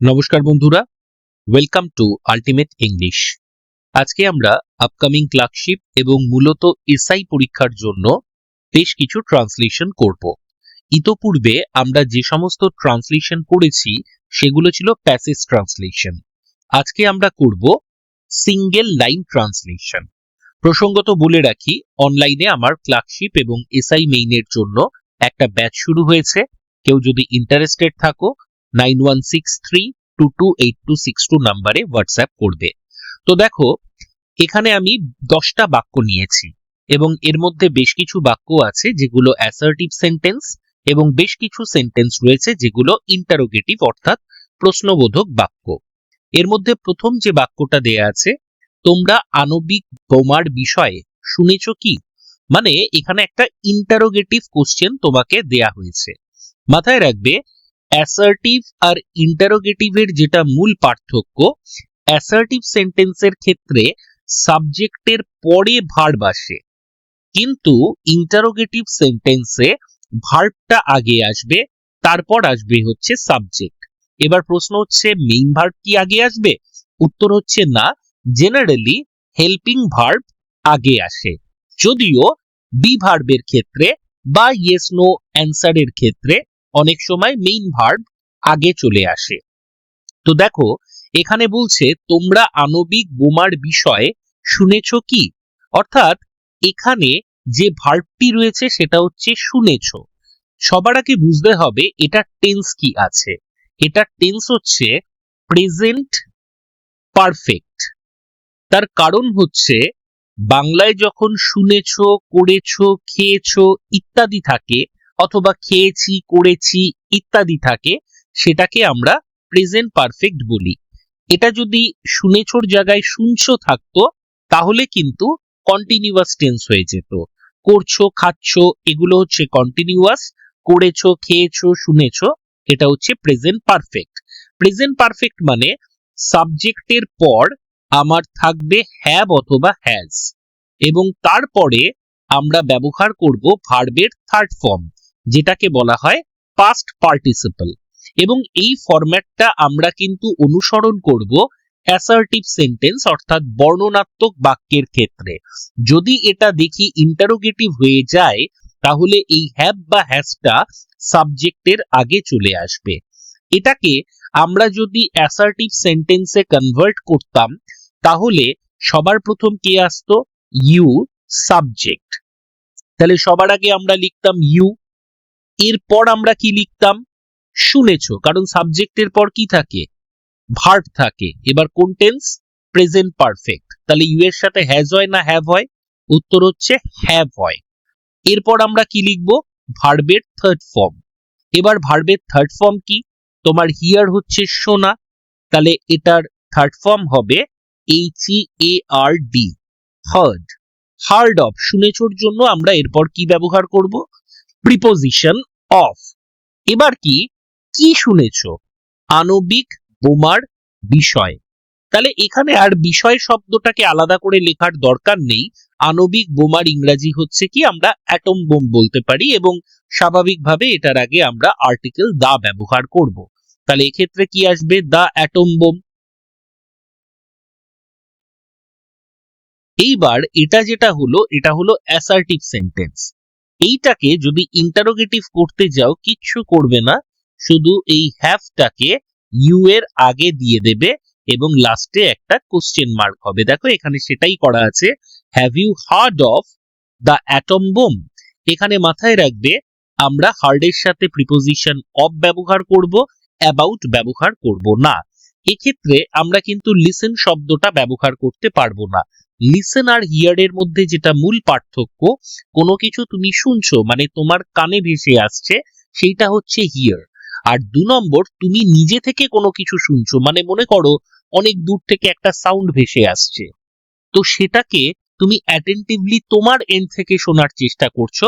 নমস্কার বন্ধুরা welcome to ultimate English আজকে আমরা আপকামিং ক্লার্কশিপ এবং মূলত এসআই পরীক্ষার জন্য বেশ কিছু ট্রান্সলেশন করব। ইতোপূর্বে আমরা যে সমস্ত ট্রান্সলেশন করেছি সেগুলো ছিল প্যাসেজ ট্রান্সলেশন আজকে আমরা করব সিঙ্গেল লাইন ট্রান্সলেশন প্রসঙ্গত বলে রাখি অনলাইনে আমার ক্লার্কশিপ এবং এসআই মেইনের জন্য একটা ব্যাচ শুরু হয়েছে। কেউ যদি ইন্টারেস্টেড থাকো নাইন ওয়ান সিক্স নাম্বারে হোয়াটসঅ্যাপ করবে। তো দেখো, এখানে আমি দশটা বাক্য নিয়েছি এবং এর মধ্যে বেশ কিছু বাক্য আছে যেগুলো অ্যাসার্টিভ সেন্টেন্স এবং বেশ কিছু সেন্টেন্স রয়েছে যেগুলো ইন্টারোগেটিভ অর্থাৎ প্রশ্নবোধক বাক্য। এর মধ্যে প্রথম যে বাক্যটা দেয়া আছে, তোমরা আণবিক বোমার বিষয়ে শুনেছ কি? মানে এখানে একটা ইন্টারোগেটিভ কোশ্চেন তোমাকে দেয়া হয়েছে। মাথায় রাখবে অ্যাসার্টিভ আর ইন্টারোগেটিভের যেটা মূল পার্থক্য অ্যাসার্টিভ সেন্টেন্সের ক্ষেত্রে সাবজেক্টের পরে ভার্ব আসে। কিন্তু ইন্টারোগেটিভ সেন্টেন্সে ভার্বটা আগে আসবে, তারপর আসবে হচ্ছে সাবজেক্ট এবার প্রশ্ন হচ্ছে মেইন ভার্ব কি আগে আসবে? উত্তর হচ্ছে না জেনারেলি হেল্পিং ভার্ব আগে আসে। যদিও বি ভার্বের ক্ষেত্রে বা ইয়েস নো অ্যান্সারের ক্ষেত্রে অনেক সময় মেইন ভার্ব আগে চলে আসে। তো দেখো, এখানে বলছে, তোমরা আণবিক বোমার বিষয়ে শুনেছ কি? অর্থাৎ, এখানে যে ভার্বটি রয়েছে সেটা হচ্ছে শুনেছ। সবার আগে বুঝতে হবে, এটা টেন্স কি আছে? এটা টেন্স হচ্ছে প্রেজেন্ট পারফেক্ট তার কারণ হচ্ছে, বাংলায় যখন শুনেছ, করেছ, খেয়েছ ইত্যাদি থাকে অথবা খেয়েছি, করেছি ইত্যাদি থাকে, সেটাকে আমরা প্রেজেন্ট পারফেক্ট বলি। এটা যদি শুনেছোর জায়গায় শুনছো থাকতো, তাহলে কিন্তু কন্টিনিউয়াস টেন্স হয়ে যেত। করছ, খাচ্ছ, এগুলো হচ্ছে কন্টিনিউয়াস করেছ, খেয়েছো, শুনেছো, এটা হচ্ছে প্রেজেন্ট পারফেক্ট প্রেজেন্ট পারফেক্ট মানে সাবজেক্টের পর আমার থাকবে হ্যাভ অথবা হ্যাজ এবং তারপরে আমরা ব্যবহার করব ভার্বের থার্ড ফর্ম যেটাকে বলা হয় পাস্ট পার্টিসিপল এবং এই ফরম্যাটটা আমরা কিন্তু অনুসরণ করব অ্যাসার্টিভ সেন্টেন্স অর্থাৎ বর্ণনাত্মক বাক্যের ক্ষেত্রে। যদি এটা দেখি ইন্টারোগেটিভ হয়ে যায়, তাহলে এই হ্যাভ বা হ্যাজটা সাবজেক্টের আগে চলে আসবে। এটাকে আমরা যদি অ্যাসার্টিভ সেন্টেন্সে কনভার্ট করতাম, তাহলে সবার প্রথম কে আসতো? ইউ সাবজেক্ট তাহলে সবার আগে আমরা লিখতাম ইউ এরপর আমরা কি লিখতাম? শুনেছো, কারণ সাবজেক্টের পর কি থাকে? ভার্ব থাকে। এবার কোন টেন্স প্রেজেন্ট পারফেক্ট তাহলে ইউ এর সাথে হ্যাজ হয় না হ্যাভ হয়? উত্তর হচ্ছে হ্যাভ হয়। এরপর আমরা কি লিখব? ভার্বের থার্ড ফর্ম এবার ভার্বের থার্ড ফর্ম কি? তোমার হিয়ার হচ্ছে শোনা তাহলে এটার থার্ড ফর্ম হবে H E A R D heard heard of শুনেছোর জন্য আমরা এরপর কি ব্যবহার করব? প্রিপোজিশন অফ এবার কি? কি শুনেছ? আণবিক বোমার বিষয়। তাহলে এখানে আর বিষয় শব্দটাকে আলাদা করে লেখার দরকার নেই। আণবিক বোমার ইংরাজি হচ্ছে কি? আমরা অ্যাটম বোম বলতে পারি এবং স্বাভাবিকভাবে এটার আগে আমরা আর্টিকেল দা ব্যবহার করব। তাহলে এক্ষেত্রে কি আসবে? দা অ্যাটম বোম এইবার এটা যেটা হলো, এটা হলো অ্যাসার্টিভ সেন্টেন্স এইটাকে যদি ইন্টারোগেটিভ করতে যাও, কিচ্ছু করবে না। শুধু এই হ্যাভটাকে ইউ এর আগে দিয়ে দেবে এবং লাস্টে একটা কোশ্চেন মার্ক হবে। দেখো, এখানে সেটাই করা আছে। Have you heard of the atom bomb এখানে মাথায় রাখবে, আমরা হার্ডের সাথে প্রিপোজিশন অফ ব্যবহার করব অ্যাবাউট ব্যবহার করব না। এক্ষেত্রে আমরা কিন্তু লিসেন শব্দটা ব্যবহার করতে পারব না। লিসেন আর হিয়ারের মধ্যে যেটা মূল পার্থক্য, কোনো কিছু তুমি শুনছো মানে তোমার কানে ভেসে আসছে, সেইটা হচ্ছে হিয়ার আর দু নম্বর, তুমি নিজে থেকে কোনো কিছু শুনছো মানে মনে করো অনেক দূর থেকে একটা সাউন্ড ভেসে আসছে। তো সেটাকে তুমি অ্যাটেন্টিভলি তোমার এন্ড থেকে শোনার চেষ্টা করছ,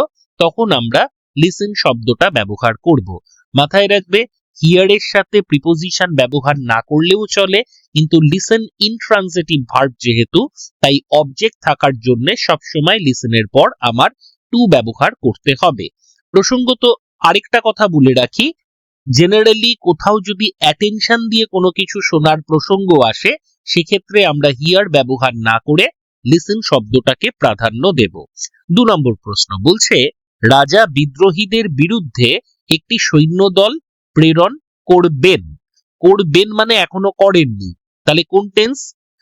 তখন আমরা লিসেন শব্দটা ব্যবহার করব। মাথায় রাখবে হিয়ারের সাথে প্রিপোজিশন ব্যবহার না করলেও চলে, কিন্তু লিসেন ইনট্রানজিটিভ ভার্ব যেহেতু, তাই অবজেক্ট থাকার জন্য সবসময় লিসেনের পর আমার টু ব্যবহার করতে হবে। প্রসঙ্গত আরেকটা কথা বলে রাখি জেনারেলি কোথাও যদি অ্যাটেনশন দিয়ে কোনো কিছু শোনার প্রসঙ্গ আসে, সেক্ষেত্রে আমরা হিয়ার ব্যবহার না করে লিসেন শব্দটাকে প্রাধান্য দেব। দু নম্বর প্রশ্ন বলছে, রাজা বিদ্রোহীদের বিরুদ্ধে একটি সৈন্যদল প্রেরণ করবেন। করবেন মানে এখনও করেননি। তাহলে কোন টেন্স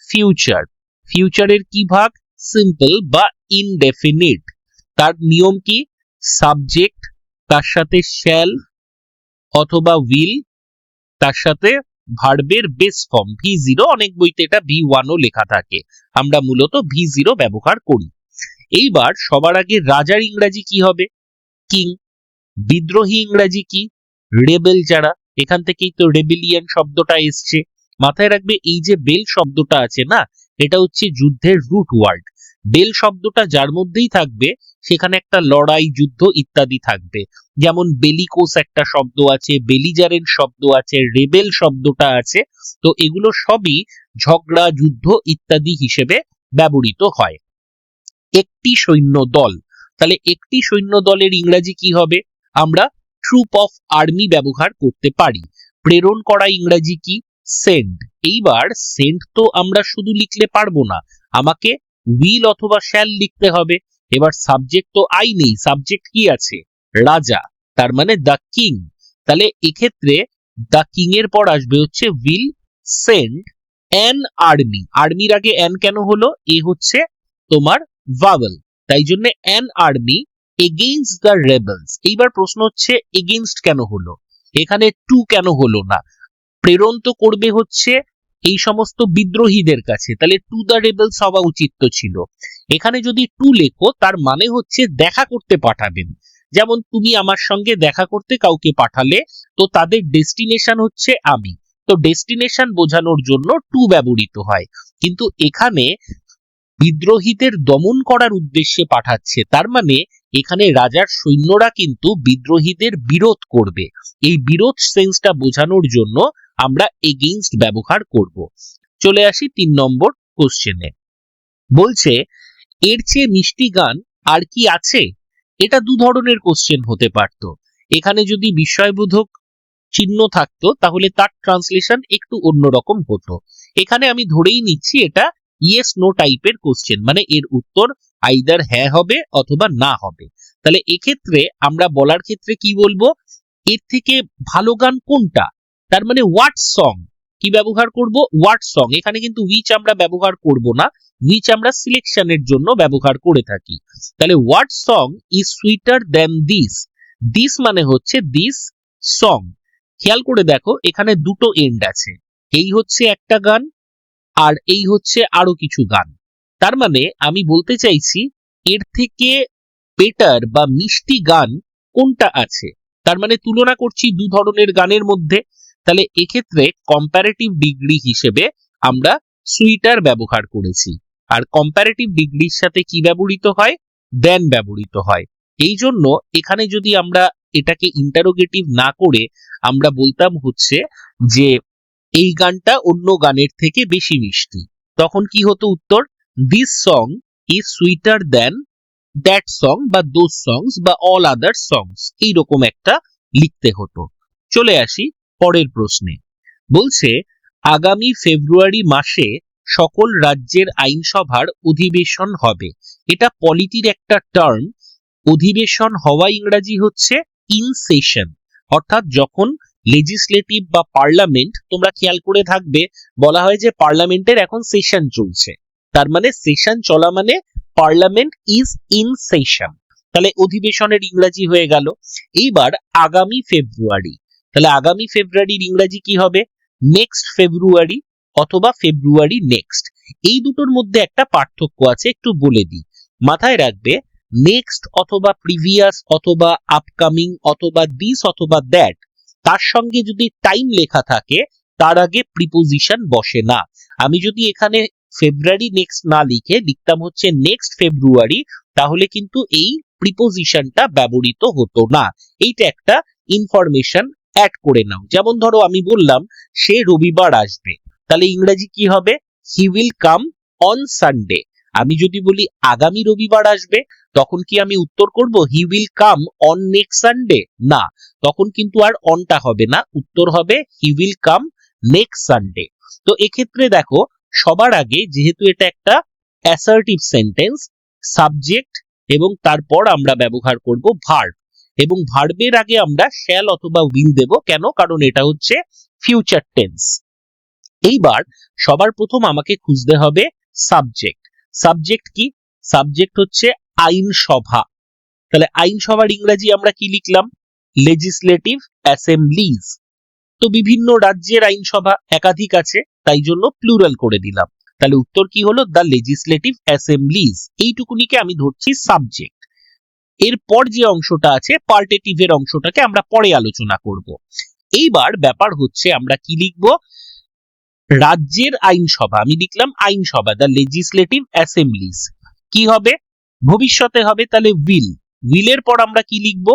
ফিউচার ফিউচারের কি ভাগ? সিম্পল বা ইনডেফিনিট তার নিয়ম কি? সাবজেক্ট তার সাথে শ্যাল অথবা উইল তার সাথে ভার্বের বেস ফর্ম ভি জিরো অনেক বইতে এটা ভি ওয়ানও লেখা থাকে। আমরা মূলত ভি জিরো ব্যবহার করি। এইবার সবার আগে রাজার ইংরাজি কি হবে? কিং বিদ্রোহী ইংরাজি কি? রেবেল যারা, এখান থেকেই তো রেবেলিয়ান শব্দটা এসছে। মাথায় রাখবে এই যে বেল শব্দটা আছে না, এটা হচ্ছে যুদ্ধের রুট ওয়ার্ড বেল শব্দটা যার মধ্যেই থাকবে, সেখানে একটা লড়াই, যুদ্ধ ইত্যাদি থাকবে। যেমন বেলিকোস একটা শব্দ আছে বেলিজারেন শব্দ আছে রেবেল শব্দটা আছে, তো এগুলো সবই ঝগড়া, যুদ্ধ ইত্যাদি হিসেবে ব্যবহৃত হয়। একটি সৈন্য দল। তাহলে একটি সৈন্য দলের ইংরাজি কি হবে? আমরা ট্রুপ অফ আর্মি ব্যবহার করতে পারি। প্রেরণ করা ইংরাজি কি? সেন্ড এইবার সেন্ড তো আমরা শুধু লিখলে পারব না। আমাকে উইল অথবা শ্যাল লিখতে হবে। এবার সাবজেক্ট তো আই নেই। সাবজেক্ট কি আছে? রাজা। তার মানে দ্য কিং তাহলে এক্ষেত্রে দ্য কিং এর পর আসবে হচ্ছে উইল সেন্ড অ্যান আর্মি আর্মির আগে অ্যান কেন হলো? এ হচ্ছে তোমার ভাওয়েল তাই জন্য an army against the rebels এইবার প্রশ্ন হচ্ছে এগেইনস্ট কেন হলো? এখানে টু কেন হলো না? প্রেরণ তো করবে হচ্ছে এই সমস্ত বিদ্রোহীদের কাছে। তাহলে টু দ্য রেবেলস হওয়া উচিত তো ছিল। এখানে যদি টু লেখো, তার মানে হচ্ছে দেখা করতে পাঠাবেন। যেমন তুমি আমার সঙ্গে দেখা করতে কাউকে পাঠালে, তো তাদের ডেস্টিনেশন হচ্ছে আমি। তো ডেস্টিনেশন বোঝানোর জন্য টু ব্যবহৃত হয়। কিন্তু এখানে বিদ্রোহীদের দমন করার উদ্দেশ্যে পাঠাচ্ছে, তার মানে এখানে রাজার সৈন্যরা কিন্তু বিদ্রোহীদের বিরোধ করবে। এই বিরোধ সেন্সটা বোঝানোর জন্য আমরা এগেইনস্ট ব্যবহার করব। চলে আসি তিন নম্বর কোশ্চেনে বলছে, এর চেয়ে মিষ্টি গান আর কি আছে? এটা দু ধরনের কোশ্চেন হতে পারত। এখানে যদি বিস্ময়বোধক চিহ্ন থাকতো, তাহলে তার ট্রান্সলেশন একটু অন্যরকম হতো। এখানে আমি ধরেই নিচ্ছি এটা ইয়েস নো টাইপের কোশ্চেন মানে এর উত্তর আইদার হ্যাঁ হবে অথবা না হবে। তাহলে এক্ষেত্রে আমরা বলার ক্ষেত্রে কি বলব? এর থেকে ভালো গান কোনটা? তার মানে হোয়াট সং কি ব্যবহার করব? হোয়াট সং এখানে কিন্তু উইচ আমরা ব্যবহার করব না। উইচ আমরা সিলেকশনের জন্য ব্যবহার করে থাকি। তাহলে what song is sweeter than this this মানে হচ্ছে দিস সং খেয়াল করে দেখো, এখানে দুটো এন্ড আছে। এই হচ্ছে একটা গান আর এই হচ্ছে আরও কিছু গান। তার মানে আমি বলতে চাইছি, এর থেকে বেটার বা মিষ্টি গান কোনটা আছে? তার মানে তুলনা করছি দু ধরনের গানের মধ্যে, তাহলে এক্ষেত্রে কম্পারেটিভ ডিগ্রি হিসেবে আমরা সুইটার ব্যবহার করেছি। আর কম্পারেটিভ ডিগ্রির সাথে কি ব্যবহৃত হয়? দেন ব্যবহৃত হয়। এই জন্য এখানে যদি আমরা এটাকে ইন্টারোগেটিভ না করে আমরা বলতাম হচ্ছে যে এই গানটা অন্য গানের থেকে বেশি মিষ্টি। তখন কি হতো উত্তর? This song is sweeter than that song বা দোজ সংস বা অল আদার সংস এইরকম একটা লিখতে হতো। চলে আসি পরের প্রশ্নে। বলছে, আগামী ফেব্রুয়ারি মাসে সকল রাজ্যের আইনসভার অধিবেশন হবে। এটা পলিটির একটা টার্ম। অধিবেশন হওয়া ইংরাজি হচ্ছে ইন সেশন অর্থাৎ যখন লেজিসলেটিভ বা পার্লামেন্ট তোমরা খেয়াল করে থাকবে, বলা হয় যে পার্লামেন্টের এখন সেশন চলছে। তার মানে সেশন চলা মানে পার্লামেন্ট ইজ ইন সেশন তাহলে অধিবেশনের ইংরাজি হয়ে গেল। এইবার আগামী ফেব্রুয়ারি। তাহলে আগামী ফেব্রুয়ারির ইংরাজি কি হবে? নেক্সট ফেব্রুয়ারি অথবা ফেব্রুয়ারি নেক্সট এই দুটোর মধ্যে একটা পার্থক্য আছে, একটু বলে দিই। মাথায় রাখবে নেক্সট অথবা প্রিভিয়াস অথবা আপকামিং অথবা দিস অথবা দ্যাট তার সঙ্গে যদি টাইম লেখা থাকে, তার আগে প্রিপোজিশন বসে না। আমি যদি এখানে ফেব্রুয়ারি নেক্সট না লিখে, লিখতাম হচ্ছে নেক্সট ফেব্রুয়ারি তাহলে কিন্তু এই প্রিপোজিশনটা ব্যবহৃত হতো না। এইটা একটা ইনফরমেশন অ্যাড করে নাও। যেমন ধরো আমি বললাম, সে রবিবার আসবে। তাহলে ইংরেজি কি হবে? He will come on Sunday আমি যদি বলি, আগামী রবিবার আসবে তখন কি আমি উত্তর করব? He will come on next Sunday না, তখন কিন্তু আর অনটা হবে না। উত্তর হবে he will come next Sunday তো এক্ষেত্রে দেখো, সবার আগে যেহেতু এটা একটা অ্যাসার্টিভ সেন্টেন্স সাবজেক্ট এবং তারপর আমরা ব্যবহার করব ভার্ব এবং ভার্বের আগে আমরা শ্যাল অথবা উইল দেব। কেন? কারণ এটা হচ্ছে ফিউচার টেন্স এইবার সবার প্রথম আমাকে খুঁজতে হবে সাবজেক্ট সাবজেক্ট কি? সাবজেক্ট হচ্ছে আইনসভা। তাহলে আইনসভার ইংরেজি আমরা কি লিখলাম? লেজিসলেটিভ অ্যাসেম্বলিজ তো বিভিন্ন রাজ্যের আইনসভা একাধিক আছে, তাই জন্য প্লুরাল করে দিলাম। তাহলে উত্তর কি হলো? দ্য লেজিসলেটিভ অ্যাসেম্বলিজ এইটুকুনিকে আমি ধরছি সাবজেক্ট এরপর যে অংশটা আছে পার্টেটিভের অংশটাকে আমরা পরে আলোচনা করব। এইবার ব্যাপার হচ্ছে আমরা কি লিখব? রাজ্যের আইনসভা। আমি লিখলাম আইনসভা দ্য লেজিসলেটিভ অ্যাসেম্বলিজ কি হবে? ভবিষ্যতে হবে তাহলে উইল উইলের পর আমরা কি লিখব?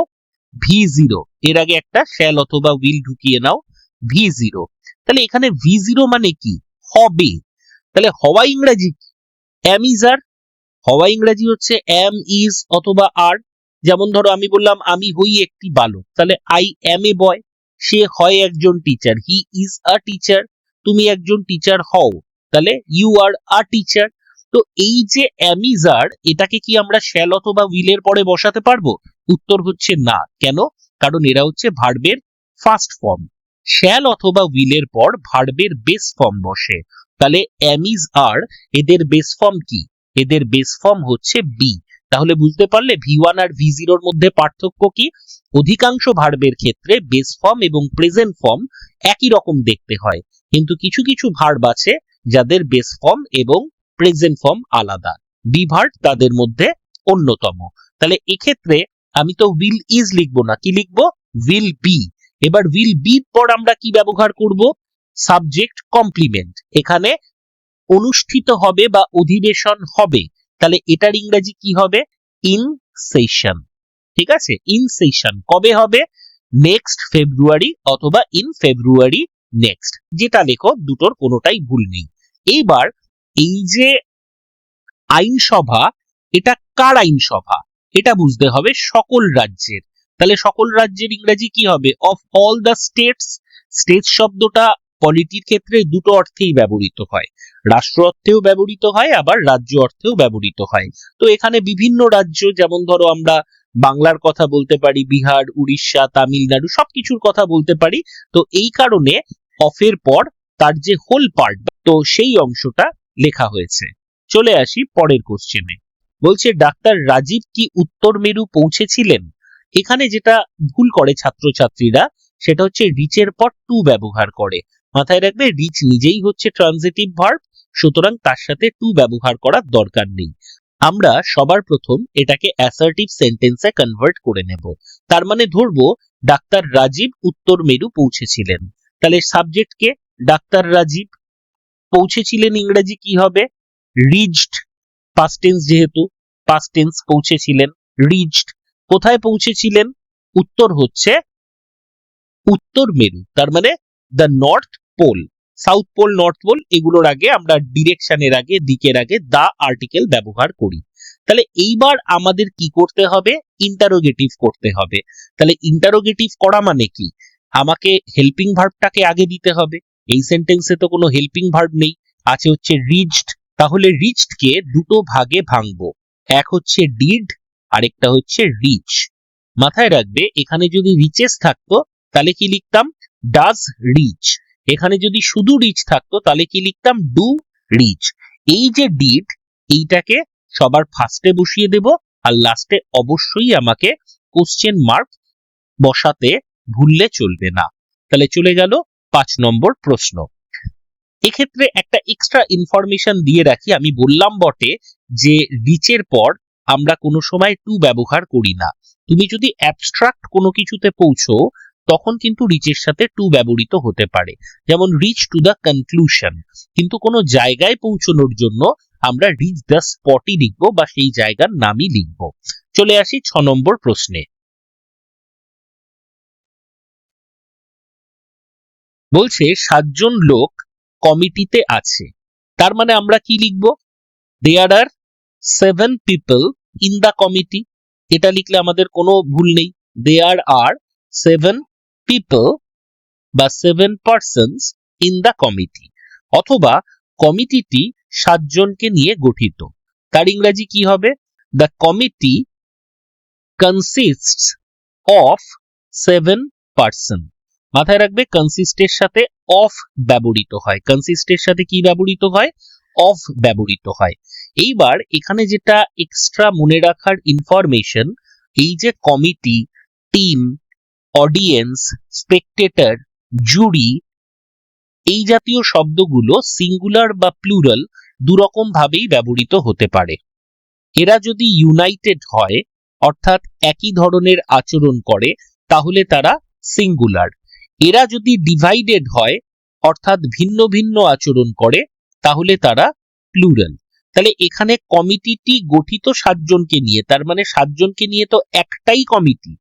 ভি জিরো এর আগে একটা শ্যাল অথবা উইল ঢুকিয়ে নাও। ভি জিরো তাহলে এখানে ভি জিরো মানে কি? হবে। তাহলে হওয়া ইংরেজি অ্যামিজার হওয়া ইংরেজি হচ্ছে এম ইজ অথবা আর যেমন ধরো আমি বললাম, আমি হই একটি বালক। তাহলে আই এম এ বয় সে হয় একজন teacher he is a teacher তুমি একজন টিচার হও। তাহলে ইউ আর আ টিচার তো এই যে অ্যামিজার, এটাকে কি আমরা শ্যাল অথবা উইলের পরে বসাতে পারব? উত্তর হচ্ছে না। কেন? কারণ এরা হচ্ছে ভার্বের ফার্স্ট ফর্ম শ্যাল অথবা উইলের পর ভার্বের বেস ফর্ম বসে। তাহলে অ্যামিজ আর এদের বেস ফর্ম কি? এদের বেস ফর্ম হচ্ছে বি তাহলে বুঝতে পারলে ভি ওয়ান আর ভি জিরোর মধ্যে পার্থক্য কি? অধিকাংশ ভার্বের ক্ষেত্রে বেস ফর্ম এবং প্রেজেন্ট ফর্ম একই রকম দেখতে হয়। কিন্তু কিছু কিছু ভার্ব আছে যাদের বেস ফর্ম এবং প্রেজেন্ট ফর্ম আলাদা। বিভার্ব তাদের মধ্যে অন্যতম। তাহলে এক্ষেত্রে আমি তো উইল ইজ লিখব না, কি লিখব? উইল বি এবার উইল বি পর আমরা কি ব্যবহার করব? সাবজেক্ট কমপ্লিমেন্ট এখানে অনুষ্ঠিত হবে বা অধিবেশন হবে। তাহলে এটার ইংরেজি কি হবে? ইন সেশন ঠিক আছে? ইন সেশন কবে হবে? নেক্সট ফেব্রুয়ারি অথবা ইন ফেব্রুয়ারি নেক্সট যেটা লেখো, দুটোর কোনোটাই ভুল নেই। এইবার এই যে আইনসভা, এটা কার আইনসভা? এটা বুঝতে হবে সকল রাজ্যের। তাহলে সকল রাজ্যের ইংরেজি কি হবে? Of all the states state শব্দটা পলিটির ক্ষেত্রে দুটো অর্থেই ব্যবহৃত হয়। রাষ্ট্র অর্থেও ব্যবহৃত হয়, আবার রাজ্য অর্থেও ব্যবহৃত হয়। তো এখানে বিভিন্ন রাজ্য, যেমন ধরো আমরা বাংলার কথা বলতে পারি, বিহার, উড়িষ্যা, তামিলনাড়ু, সবকিছুর কথা বলতে পারি। তো এই কারণে অফের পর তার যে হোল পার্ট তো সেই অংশটা লেখা হয়েছে। চলে আসি পরের কোশ্চেনে বলছে, ডাক্তার রাজীব কি উত্তর মেরু পৌঁছেছিলেন? এখানে যেটা ভুল করে ছাত্রছাত্রীরা, সেটা হচ্ছে রিচের পর টু ব্যবহার করে। মাথায় রাখবে, রিচ নিজেই হচ্ছে ট্রানজিটিভ ভার্ব, সুতরাং তার সাথে টু ব্যবহার করার দরকার নেই। আমরা সবার প্রথম এটাকে অ্যাসার্টিভ সেন্টেন্সে কনভার্ট করে নেব। তার মানে ধরবো, ডাক্তার রাজীব উত্তর মেরু পৌঁছেছিলেন। তাহলে সাবজেক্টকে ডাক্তার রাজীব পৌঁছেছিলেন ইংরেজি কি হবে? রিচড পাস্ট টেন্স যেহেতু পাস্ট টেন্স পৌঁছেছিলেন। রিচড কোথায় পৌঁছেছিলেন? উত্তর হচ্ছে উত্তর মেরু, তার মানে the north pole south pole north pole এগুলোর আগে আমরা ডিরেকশনের আগে, দিকের আগে দা আর্টিকেল ব্যবহার করি। তাহলে এইবার আমাদের কি করতে হবে? ইন্টারোগেটিভ করতে হবে। তাহলে ইন্টারোগেটিভ করা মানে কি? আমাকে হেল্পিং ভার্বটাকে আগে দিতে হবে। এই সেন্টেন্সে তো কোনো হেল্পিং ভার্ব নেই। আছে হচ্ছে রিচড। তাহলে রিচড কে দুটো ভাগে ভাঙবো। এক হচ্ছে ডিড আরেকটা হচ্ছে রিচ মাথায় রাখবে, এখানে যদি রিচেস থাকতো, তাহলে কি লিখতাম? ডাজ রিচ এখানে যদি শুধু রিচ থাকতো, তাহলে কি লিখতাম? ডু রিচ এই যে ডিড এইটাকে সবার ফার্স্টে বসিয়ে দেব, আর লাস্টে অবশ্যই আমাকে কোশ্চেন মার্ক বসাতে ভুললে চলবে না। তাহলে চলে গেল পাঁচ নম্বর প্রশ্ন। এক্ষেত্রে একটা এক্সট্রা ইনফরমেশন দিয়ে রাখি, আমি বললাম বটে যে রিচের পর আমরা কোনো সময় টু ব্যবহার করি না। তুমি যদি অ্যাবস্ট্রাক্ট কোনো কিছুতে পৌঁছো, তখন কিন্তু রিচের সাথে টু ব্যবহৃত হতে পারে। যেমন রিচ টু দ্য কনক্লুশন কিন্তু কোনো জায়গায় পৌঁছানোর জন্য আমরা রিচ দ্য স্পটই লিখব বা সেই জায়গার নামই লিখব। চলে আসি ছ নম্বর প্রশ্নে। বলছে, সাতজন লোক কমিটিতে আছে। তার মানে আমরা কি লিখব? There are seven people in the committee এটা লিখলে আমাদের কোনো ভুল নেই। দেয়ার আর সেভেন পিপল বা seven persons in the committee অথবা কমিটিটি সাতজনকে নিয়ে গঠিত। তার ইংরাজি কি হবে? The committee consist of seven person মাথায় রাখবে কনসিস্টের সাথে অফ ব্যবহৃত হয়। কনসিস্টের সাথে কি ব্যবহৃত হয়? অফ ব্যবহৃত হয়। এইবার এখানে যেটা এক্সট্রা মনে রাখার ইনফরমেশন এই যে committee team audience spectator jury এই জাতীয় শব্দগুলো সিঙ্গুলার বা প্লুরাল দুরকম ভাবেই ব্যবহৃত হতে পারে। এরা যদি ইউনাইটেড হয়, অর্থাৎ একই ধরনের আচরণ করে, তাহলে তারা সিঙ্গুলার এরা যদি ডিভাইডেড হয়, অর্থাৎ ভিন্ন ভিন্ন আচরণ করে, তাহলে তারা প্লুরাল তাহলে এখানে কমিটিটি গঠিত সাতজনকে নিয়ে, তার মানে সাতজনকে নিয়ে তো একটাই কমিটি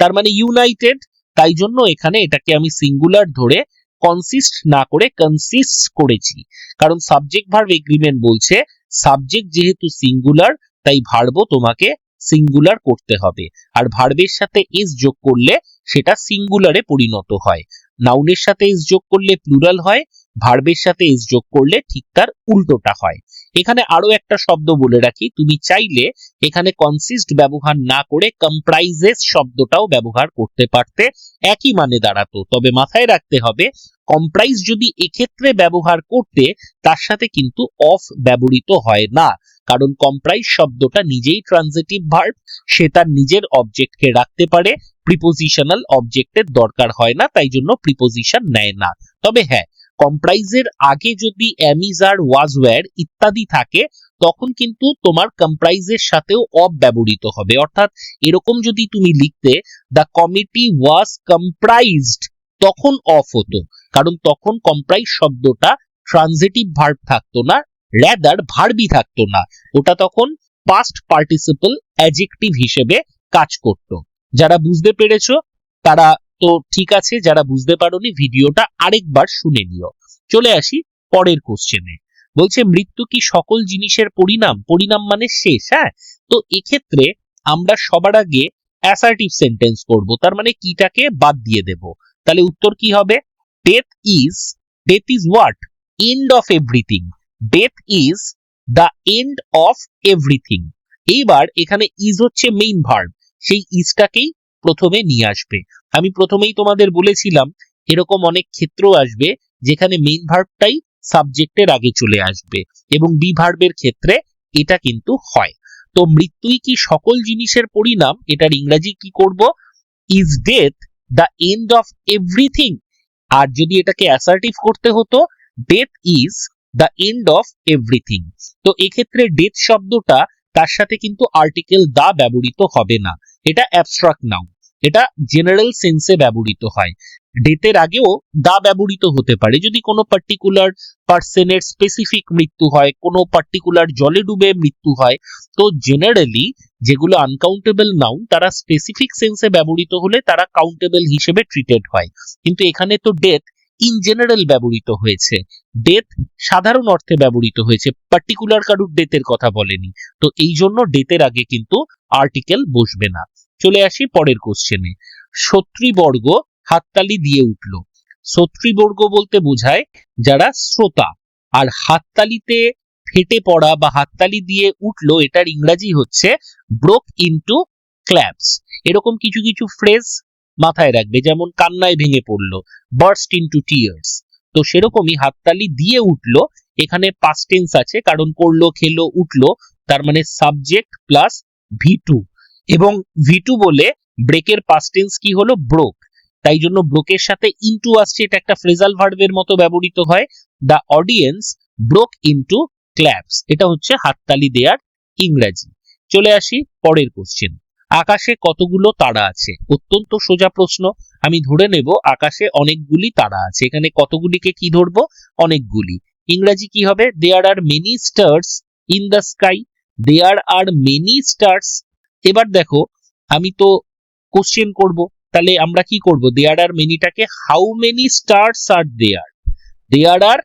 তার মানে ইউনাইটেড তাই জন্য এখানে এটাকে আমি সিঙ্গুলার ধরে কনসিস্ট না করে কনসিস্ট করেছি। কারণ সাবজেক্ট ভার্ব এগ্রিমেন্ট বলছে সাবজেক্ট যেহেতু সিঙ্গুলার তাই ভার্বও তোমাকে সিঙ্গুলার করতে হবে। আর ভার্বের সাথে এস যোগ করলে সেটা সিঙ্গুলারে পরিণত হয়। নাউনের সাথে এস যোগ করলে প্লুরাল হয় ভার্বের সাথে এস যোগ করলে ঠিক তার উল্টোটা হয়। এখানে আরও একটা শব্দ বলে রাখি, তুমি চাইলে এখানে কনসিস্ট ব্যবহার না করে কম্প্রাইজেস শব্দটাও ব্যবহার করতে পারতে, একই মানে দাঁড়াতো। তবে মাথায় রাখতে হবে কম্প্রাইজ যদি এক্ষেত্রে ব্যবহার করতে, তার সাথে কিন্তু অফ ব্যবহৃত হয় না। কারণ কম্প্রাইজ শব্দটা নিজেই ট্রানজিটিভ ভার্ব সে তার নিজের অবজেক্টকে রাখতে পারে প্রিপোজিশনাল অবজেক্টের দরকার হয় না, তাই জন্য প্রিপোজিশন নেয় না। তবে হ্যাঁ কম্প্রাইজের আগে যদি অ্যামিজ আর ওয়াজ ওয়্যার ইত্যাদি থাকে, তখন কিন্তু তোমার কম্প্রাইজের সাথেও অফ ব্যবহৃত হবে। অর্থাৎ এরকম যদি তুমি লিখতে দ্য কমিটি ওয়াজ কম্প্রাইজড তখন অফ হতো। কারণ তখন কম্প্রাইজ শব্দটা ট্রানজিটিভ ভার্ব থাকতো না র্যাদার ভার্বই থাকতো না। ওটা তখন পাস্ট পার্টিসিপল অ্যাজেক্টিভ হিসেবে কাজ করত। যারা বুঝতে পেরেছ, তারা তো ঠিক আছে, যারা বুঝতে পারোনি, ভিডিওটা আরেকবার শুনে নিও। চলে আসি পরের কোশ্চেনে বলছে, মৃত্যু কি সকল জিনিসের পরিণাম? পরিণাম মানে শেষ হ্যাঁ? তো এক্ষেত্রে আমরা সবার আগে অ্যাসার্টিভ সেন্টেন্স করব তার মানে কিটাকে বাদ দিয়ে দেব। তাহলে উত্তর কি হবে? Death is death is what end of everything death is the end of everything এইবার এখানে ইজ হচ্ছে মেইন ভার্ব সেই ইজটাকেই প্রথমে নিয়ে আসবে। আমি প্রথমেই তোমাদের বলেছিলাম, এরকম অনেক ক্ষেত্র আসবে যেখানে মেইন ভার্বটাই সাবজেক্টের আগে চলে আসবে এবং বি ভার্বের ক্ষেত্রে এটা কিন্তু হয়। তো মৃত্যুই কি সকল জিনিসের পরিণাম? এটার ইংরেজি কি করব? Is death the end of everything আর যদি এটাকে অ্যাসার্টিভ করতে হতো death is the end of everything. তো এক্ষেত্রে ডেথ শব্দটা তার সাথে কিন্তু আর্টিকেল দা ব্যবহৃত হবে না। এটা অ্যাবস্ট্রাক্ট নাউন এটা জেনারেল সেন্সে ব্যবহৃত হয়। ডেথের আগেও দা ব্যবহৃত হতে পারে। যদি কোনো পার্টিকুলার পার্সনের স্পেসিফিক মৃত্যু হয়, কোনো পার্টিকুলার জলে ডুবে মৃত্যু হয়, তো জেনারেলি যেগুলো আনকাউন্টেবল নাউন তারা স্পেসিফিক সেন্সে ব্যবহৃত হলে তারা কাউন্টেবল হিসেবে ট্রিটেড হয়। কিন্তু এখানে তো ডেথ ইন জেনারেল ব্যবহৃত হয়েছে। ডেথ সাধারণ অর্থে ব্যবহৃত হয়েছে। পার্টিকুলার কারুর ডেথের কথা বলেনি। তো এই জন্য ডেথের আগে কিন্তু আর্টিকেল বসবে না। চলে আসি পরের কোশ্চেনে শত্রীবর্গ হাততালি দিয়ে উঠল। শত্রীবর্গ বলতে বোঝায় যারা শ্রোতা। আর হাততালিতে ফেটে পড়া বা হাততালি দিয়ে উঠল এটার ইংরাজি হচ্ছে ব্রোক ইনটু ক্ল্যাপস এরকম কিছু কিছু ফ্রেজ মাথায় রাখবে, যেমন কান্নায় ভেঙে পড়ল বার্স্ট ইনটু টিয়ার্স তো সেরকমই হাততালি দিয়ে উঠল, এখানে পাস্ট টেন্স আছে, কারণ করল খেলো, উঠল, তার মানে সাবজেক্ট প্লাস ভি টু এবং ভি টু বলে ব্রেকের পাস্ট টেন্স কি হলো? ব্রোক তাই জন্য ব্রোকের সাথে ইনটু আসছে, এটা একটা ফ্রেজাল ভার্বের মতো ব্যবহৃত হয়। The audience broke into claps এটা হচ্ছে হাততালি দেয়ার ইংরাজি। চলে আসি পরের কোশ্চেন আকাশে কতগুলো তারা আছে? অত্যন্ত সোজা প্রশ্ন। আমি ধরে নেব, আকাশে অনেকগুলি তারা আছে। এখানে কতগুলিকে কি ধরবো? অনেকগুলি। ইংরাজি কি হবে? There are many stars in the sky there are many stars এবার দেখো, আমি তো কোশ্চেন করব। তাহলে আমরা কি করব? There are মেনিটাকে how many stars are there there are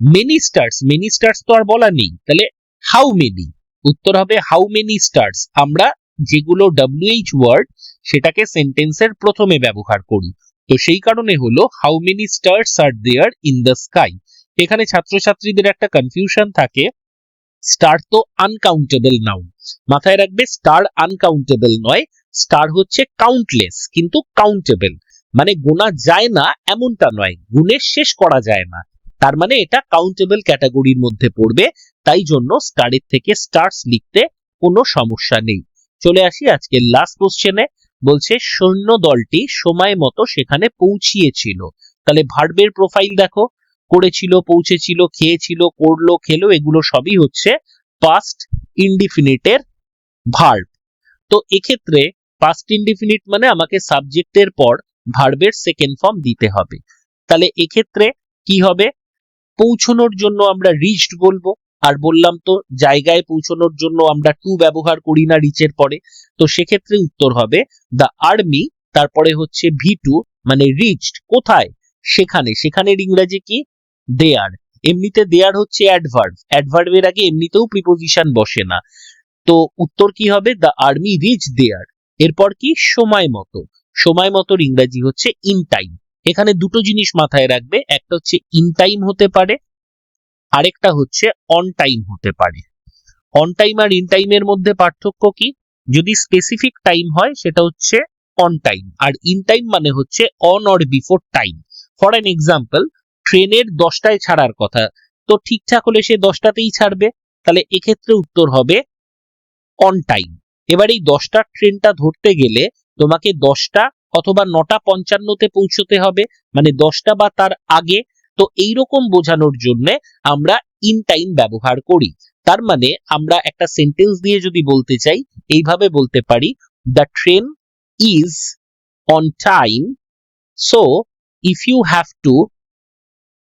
many stars many stars তো আর বলা নেই। তাহলে হাউ মেনি উত্তর হবে হাউ মেনি স্টার্স আমরা যেগুলো ডব্লিউএইচ ওয়ার্ড সেটাকে সেন্টেন্সের প্রথমে ব্যবহার করি। তো সেই কারণে হলো how many stars are there in the sky এখানে ছাত্রছাত্রীদের একটা কনফিউশন থাকে। স্টার তো আনকাউন্টেবল নাউন মাথায় রাখবে স্টার আনকাউন্টেবল নয় স্টার হচ্ছে কাউন্টলেস কিন্তু কাউন্টেবল মানে গোনা যায় না, এমনটা নয়। গুণে শেষ করা যায় না। তার মানে এটা কাউন্টেবল ক্যাটাগরির মধ্যে পড়বে, তাই জন্য স্টারের থেকে স্টার্স লিখতে কোনো সমস্যা নেই। চলে আসি আজকের লাস্ট কোশ্চেনে বলছে, সৈন্য দলটি সময় মতো সেখানে পৌঁছিয়েছিল। তাহলে ভার্বের প্রোফাইল দেখো। করেছিল, পৌঁছেছিল, খেয়েছিল, করল, খেলো, এগুলো সবই হচ্ছে পাস্ট ইনডিফিনিটের ভার্ব তো এক্ষেত্রে পাস্ট ইনডিফিনিট মানে আমাকে সাবজেক্টের পর ভার্বের সেকেন্ড ফর্ম দিতে হবে। তাহলে এক্ষেত্রে কি হবে? পৌঁছানোর জন্য আমরা রিচড বলব। আর বললাম তো, জায়গায় পৌঁছানোর জন্য আমরা টু ব্যবহার করি না রিচের পরে। তো সেক্ষেত্রে উত্তর হবে দ্য আর্মি তারপরে হচ্ছে ভি টু মানে রিচড কোথায়? সেখানে। সেখানের ইংরেজি কি? দেয়ার এমনিতে দেয়ার হচ্ছে অ্যাডভার্ব অ্যাডভার্বের আগে এমনিতেও প্রিপোজিশন বসে না। তো উত্তর কি হবে? দ্য আর্মি রিচ দেয়ার এরপর কি? সময় মতো। সময় মতোর ইংরেজি হচ্ছে ইন টাইম এখানে দুটো জিনিস মাথায় রাখবে। একটা হচ্ছে ইন টাইম হতে পারে আরেকটা হচ্ছে অন টাইম হতে পারে। অন টাইম আর ইন টাইমের মধ্যে পার্থক্য কি? যদি স্পেসিফিক টাইম হয়, সেটা হচ্ছে অন টাইম আর ইন টাইম মানে হচ্ছে on or before time for an example ট্রেনের দশটায় ছাড়ার কথা। তো ঠিকঠাক হলে সে দশটাতেই ছাড়বে। তাহলে এক্ষেত্রে উত্তর হবে অন টাইম এবার এই দশটার ট্রেনটা ধরতে গেলে তোমাকে দশটা অথবা নটা পঞ্চান্নতে পৌঁছতে হবে। মানে দশটা বা তার আগে তো এইরকম বোঝানোর জন্য আমরা ইন টাইম ব্যবহার করি। তার মানে আমরা একটা সেন্টেন্স দিয়ে যদি বলতে চাই, এইভাবে বলতে পারি the train is on time so if you have to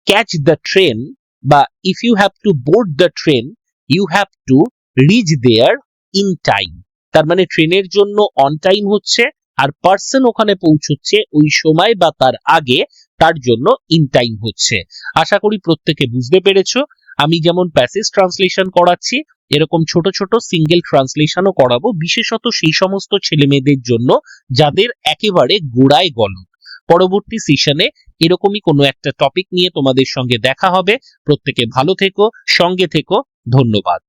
catch the train বা if you have to board the train you have to reach there in time তার মানে ট্রেনের জন্য অন টাইম হচ্ছে, আর পার্সন ওখানে পৌঁছচ্ছে ওই সময় বা তার আগে তার জন্য ইন টাইম হচ্ছে। আশা করি প্রত্যেকে বুঝতে পেরেছ। আমি যেমন প্যাসেজ ট্রান্সলেশন করাচ্ছি, এরকম ছোট ছোট সিঙ্গেল ট্রান্সলেশনও করাবো, বিশেষত সেই সমস্ত ছেলে মেয়েদের জন্য যাদের একেবারে গোড়ায় গলদ পরবর্তী সেশনে এরকমই কোনো একটা টপিক নিয়ে তোমাদের সঙ্গে দেখা হবে। প্রত্যেকে ভালো থেকো, সঙ্গে থেকো, ধন্যবাদ।